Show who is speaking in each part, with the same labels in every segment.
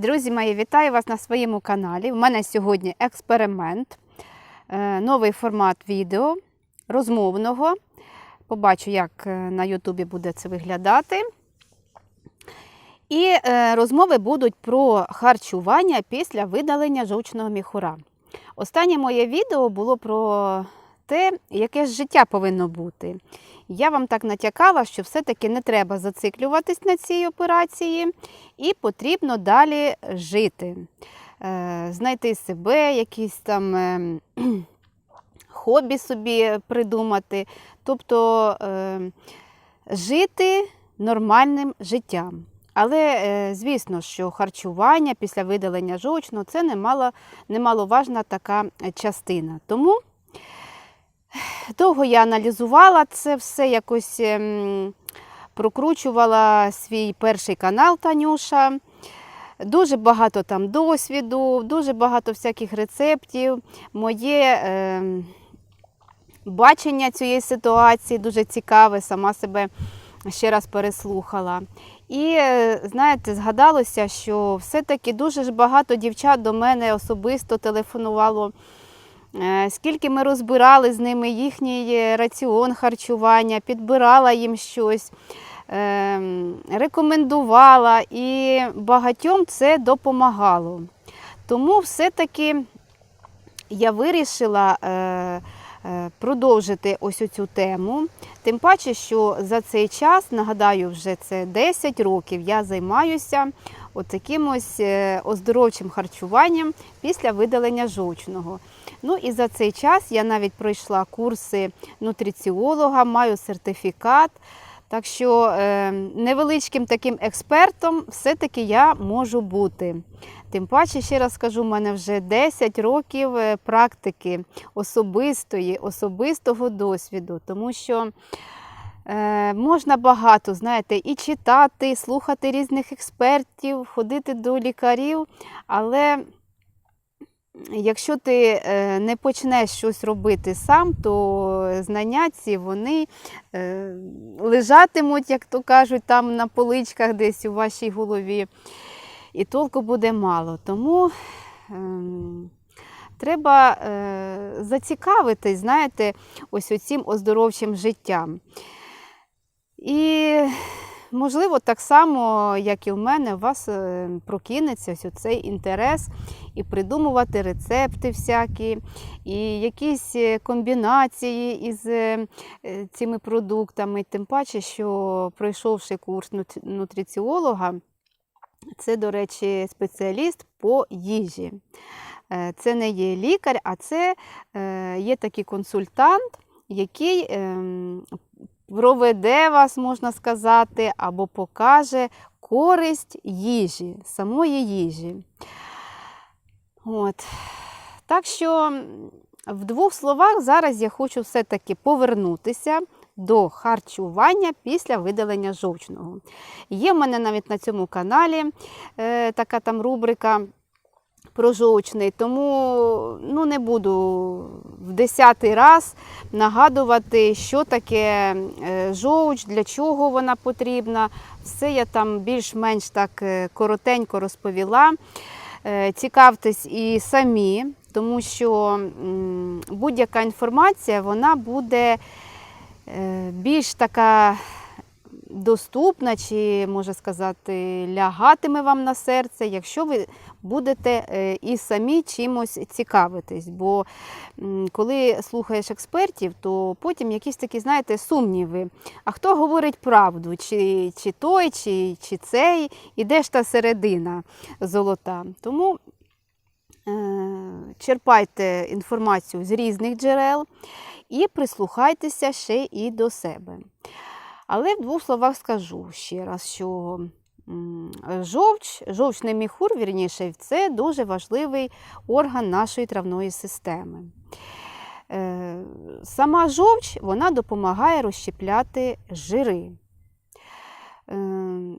Speaker 1: Друзі мої, вітаю вас на своєму каналі. У мене сьогодні експеримент, е, новий формат відео розмовного. Побачу, як е, на Ютубі буде це виглядати. І е, розмови будуть про харчування після видалення жовчного міхура. Останнє моє відео було про те, яке ж життя повинно бути. Я вам так натякала, що все-таки не треба зациклюватись на цій операції, і потрібно далі жити, Е, знайти себе, якісь там е, хобі собі придумати, тобто е, жити нормальним життям. Але, звісно, що харчування після видалення жовчного це немало, немаловажна така частина. Тому довго я аналізувала це все, якось ем, прокручувала свій перший канал Танюша. Дуже багато там досвіду, дуже багато всяких рецептів. Моє ем, бачення цієї ситуації дуже цікаве, сама себе ще раз переслухала. І е, знаєте, згадалося, що все-таки дуже ж багато дівчат до мене особисто телефонувало. Е, Скільки ми розбирали з ними їхній е, раціон харчування, підбирала їм щось, ем, рекомендувала, і багатьом це допомагало. Тому все-таки я вирішила е, продовжити ось цю тему. Тим паче, що за цей час, нагадаю, вже це 10 років, я займаюся отаким ось е, оздоровчим харчуванням після видалення жовчного. Ну і за цей час я навіть пройшла курси нутриціолога, маю сертифікат. Так що е, невеличким таким експертом все-таки я можу бути. Тим паче, ще раз скажу, в мене вже 10 років е, практики особистої, особистого досвіду, тому що е, можна багато, знаєте, і читати, слухати різних експертів, ходити до лікарів, але якщо ти е, не почнеш щось робити сам, то знання ці вони е, лежатимуть, як то кажуть, там на поличках десь у вашій голові. І толку буде мало. Тому ем, треба е, зацікавитись, знаєте, ось оцим оздоровчим життям. І, можливо, так само, як і в мене, у вас е, прокинеться ось цей інтерес і придумувати рецепти всякі, і якісь е, комбінації із е, цими продуктами. Тим паче, що пройшовши курс нутриціолога, це, до речі, спеціаліст по їжі. Це не є лікар, а це є такий консультант, який ем, проведе вас, можна сказати, або покаже користь їжі, самої їжі. От. Так що, в двох словах, зараз я хочу все-таки повернутися до харчування після видалення жовчного. Є в мене навіть на цьому каналі е, така там рубрика про жовчний, тому ну, не буду в десятий раз нагадувати, що таке е, жовч, для чого вона потрібна. Все я там більш-менш так е, коротенько розповіла. Е, Цікавтесь і самі, тому що будь-яка інформація вона буде більш така доступна, чи, може сказати, лягатиме вам на серце, якщо ви будете е, і самі чимось цікавитись. Бо коли слухаєш експертів, то потім якісь такі, знаєте, сумніви. А хто говорить правду? Чи, чи той, чи, чи цей, і де ж та середина золота? Тому е, черпайте інформацію з різних джерел і прислухайтеся ще і до себе. Але в двох словах скажу ще раз, що жовч, жовчний міхур, вірніше, це дуже важливий орган нашої травної системи. Е, Сама жовч вона допомагає розщепляти жири. Е,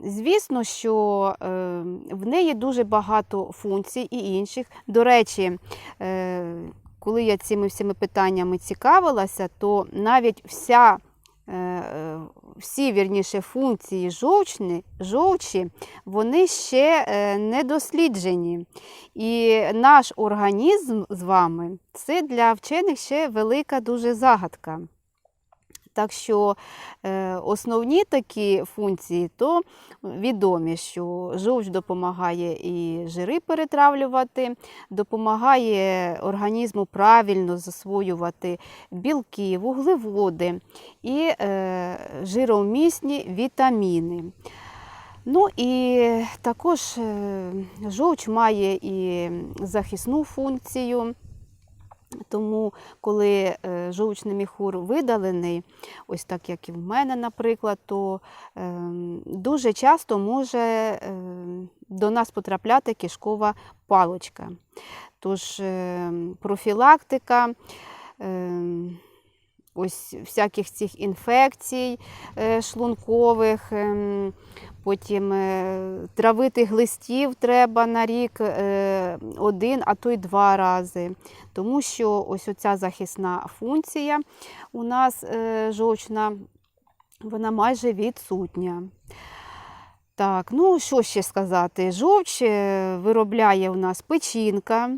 Speaker 1: Звісно, що е, в неї дуже багато функцій і інших. До речі, коли я цими всіми питаннями цікавилася, то навіть вся всі вірніше функції жовчні, жовчі, вони ще е, не досліджені. І наш організм з вами це для вчених ще велика дуже загадка. Так що е, основні такі функції то відомі, що жовч допомагає і жири перетравлювати, допомагає організму правильно засвоювати білки, вуглеводи і е, жиромісні вітаміни. Ну і також е, жовч має і захисну функцію. Тому, коли е, жовчний міхур видалений, ось так як і в мене, наприклад, то е, дуже часто може е, до нас потрапляти кишкова палочка. Тож е, профілактика. Ось всяких цих інфекцій е, шлункових, ем, потім е, травитих листів треба на рік е, один, а то й два рази. Тому що ось оця захисна функція у нас е, жовчна, вона майже відсутня. Так, ну що ще сказати? Жовч виробляє у нас печінка.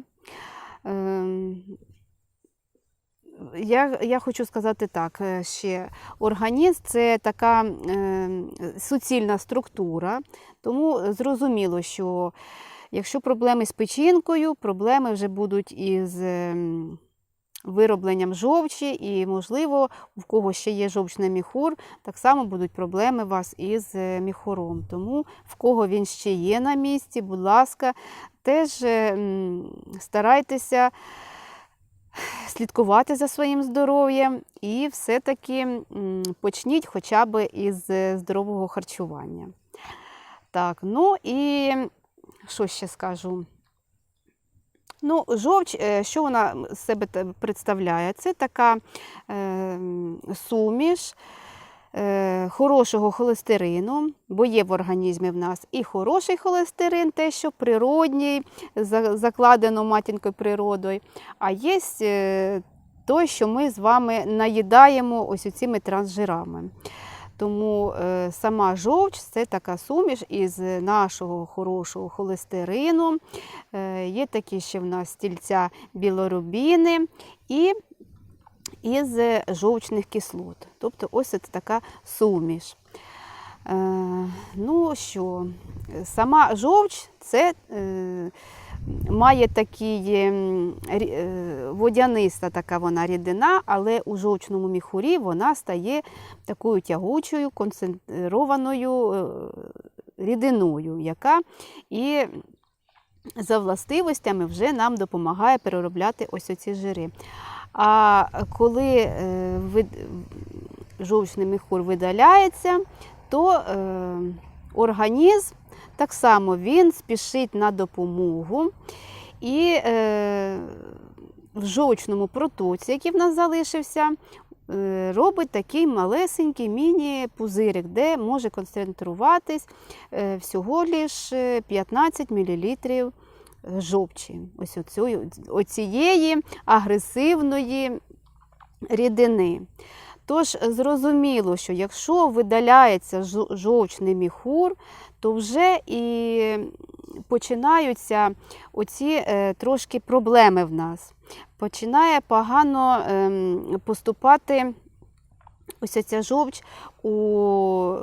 Speaker 1: Я, я хочу сказати так, е, ще організм це така е, суцільна структура, тому зрозуміло, що якщо проблеми з печінкою, проблеми вже будуть із ем, виробленням жовчі, і, можливо, в кого ще є жовчний міхур, так само будуть проблеми у вас із е, міхуром. Тому в кого він ще є на місці, будь ласка, теж е, старайтеся слідкувати за своїм здоров'ям і все-таки почніть хоча б із е, здорового харчування. Так, ну і що ще скажу? Ну, жовч, е, що вона з себе представляє? Це така е, суміш хорошого холестерину, бо є в організмі в нас і хороший холестерин, те, що природній, закладено матінкою природою, а є е, той, що ми з вами наїдаємо ось цими трансжирами. Тому е, сама жовч це така суміш із нашого хорошого холестерину. Е, є такі ще в нас стільця білорубіни і із жовчних кислот. Тобто ось це така суміш. Е, ну що, сама жовч це е, має рі- е, водяниста така вона рідина, але у жовчному міхурі вона стає такою тягучою, концентрованою рідиною, яка і за властивостями вже нам допомагає переробляти ось оці жири. А коли е, жовчний міхур видаляється, то е, організм так само він спішить на допомогу. І е, в жовчному протоці, який в нас залишився, робить такий малесенький міні-пузирик, де може концентруватись всього лише 15 мл жовчі. Ось оцю- оцієї агресивної рідини. Тож зрозуміло, що якщо видаляється жовчний міхур, то вже і починаються оці е, трошки проблеми в нас. Починає погано ем, поступати ось ця жовч у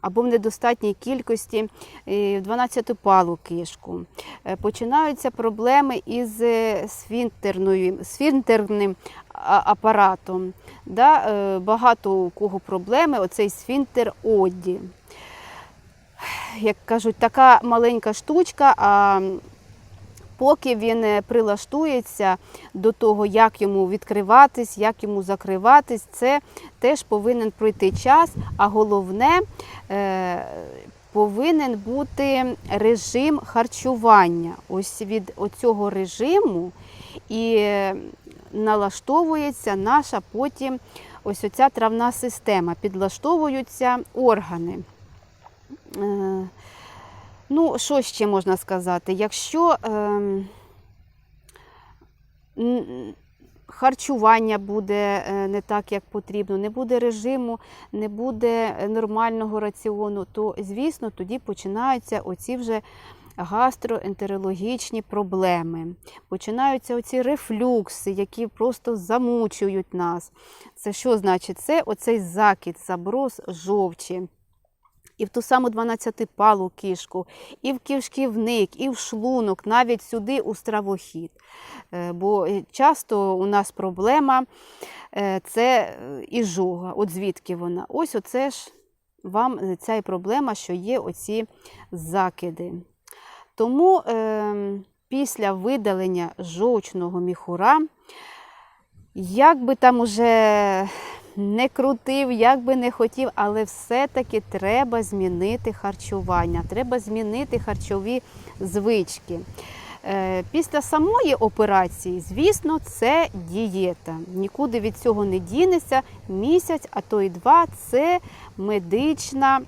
Speaker 1: або в недостатній кількості е, в 12-ту палу кишку. Е, Починаються проблеми із е, а- апаратом. Да? Багато у кого проблеми оцей сфінтер Одді. Як кажуть, така маленька штучка, а поки він е, прилаштується до того, як йому відкриватись, як йому закриватись, це теж повинен пройти час, а головне е, повинен бути режим харчування. Ось від цього режиму і е, налаштовується наша потім ось оця травна система, підлаштовуються органи. Е, Ну, що ще можна сказати? Якщо н- харчування буде е, не так, як потрібно, не буде режиму, не буде е, нормального раціону, то, звісно, тоді починаються оці вже гастроентерологічні проблеми. Починаються оці рефлюкси, які просто замучують нас. Це що значить? Це оцей закид, заброс жовчі. І в ту саму 12-палу кишку, і в кишківник, і в шлунок, навіть сюди у стравохід. Е, Бо е, часто у нас проблема е, це іжога. От звідки вона? Ось оце ж вам ця і проблема, що є оці закиди. Тому е, після видалення жовчного міхура, як би там уже не крутив, як би не хотів, але все-таки треба змінити харчування, треба змінити харчові звички. Е, Після самої операції, звісно, це дієта. Нікуди від цього не дінеться. Місяць, а то й два це медична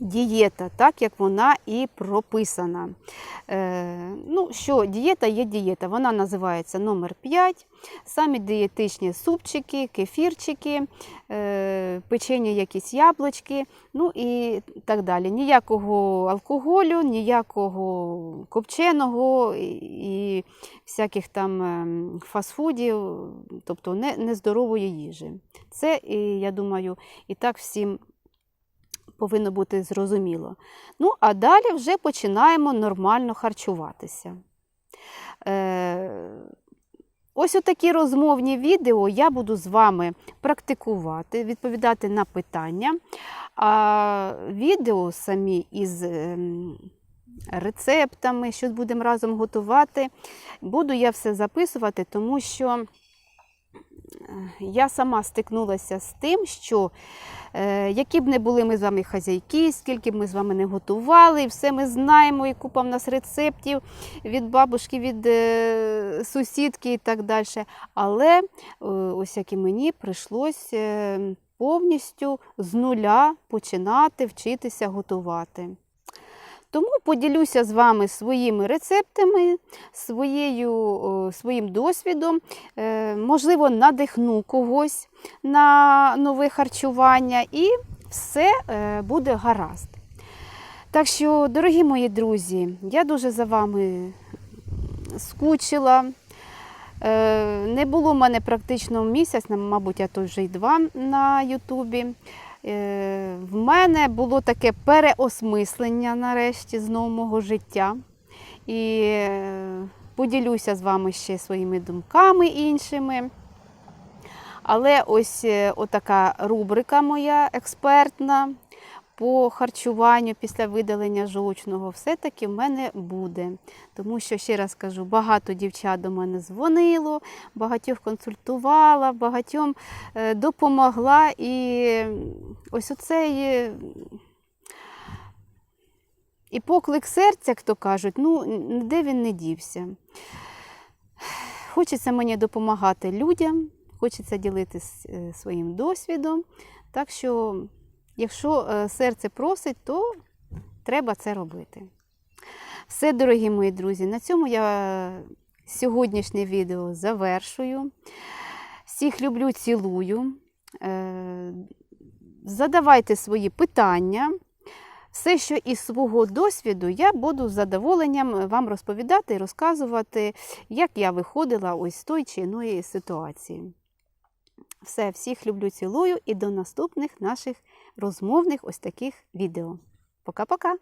Speaker 1: дієта, так як вона і прописана. Е, ну що, дієта є дієта, вона називається номер 5. Самі дієтичні супчики, кефірчики, е, печення якісь яблучки, ну і так далі. Ніякого алкоголю, ніякого копченого і, і всяких там ем, фастфудів, тобто не, нездорової їжі. Це, і, я думаю, і так всім повинно бути зрозуміло. Ну, а далі вже починаємо нормально харчуватися. Е, Ось отакі розмовні відео я буду з вами практикувати, відповідати на питання. А відео самі із ем, рецептами, що будемо разом готувати, буду я все записувати, тому що я сама стикнулася з тим, що е, які б не були ми з вами хазяйки, скільки б ми з вами не готували, все ми знаємо, і купа в нас рецептів від бабушки, від е, сусідки і так далі. Але е, ось як і мені прийшлось е, повністю з нуля починати вчитися готувати. Тому поділюся з вами своїми рецептами, своєю, своїм досвідом. Е, можливо, надихну когось на нове харчування, і все е, буде гаразд. Так що, дорогі мої друзі, я дуже за вами скучила. Е, Не було в мене практично місяць, мабуть, а то вже й два на Ютубі. Е, В мене було таке переосмислення нарешті знову мого життя. І е, поділюся з вами ще своїми думками іншими. Але ось така отака рубрика моя експертна по харчуванню після видалення жовчного все-таки в мене буде. Тому що, ще раз кажу, багато дівчат до мене дзвонило, багатьох консультувала, багатьом е, допомогла. І ось оцей і поклик серця, як то кажуть, ну, ніде він не дівся. Хочеться мені допомагати людям, хочеться ділитися е, своїм досвідом. Так що, якщо е, серце просить, то треба це робити. Все, дорогі мої друзі, на цьому я сьогоднішнє відео завершую. Всіх люблю, цілую. Е, Задавайте свої питання. Все, що із свого досвіду, я буду з задоволенням вам розповідати і розказувати, як я виходила ось з той чи іної ситуації. Все, всіх люблю, цілую і до наступних наших розмовних ось таких відео. Пока-пока!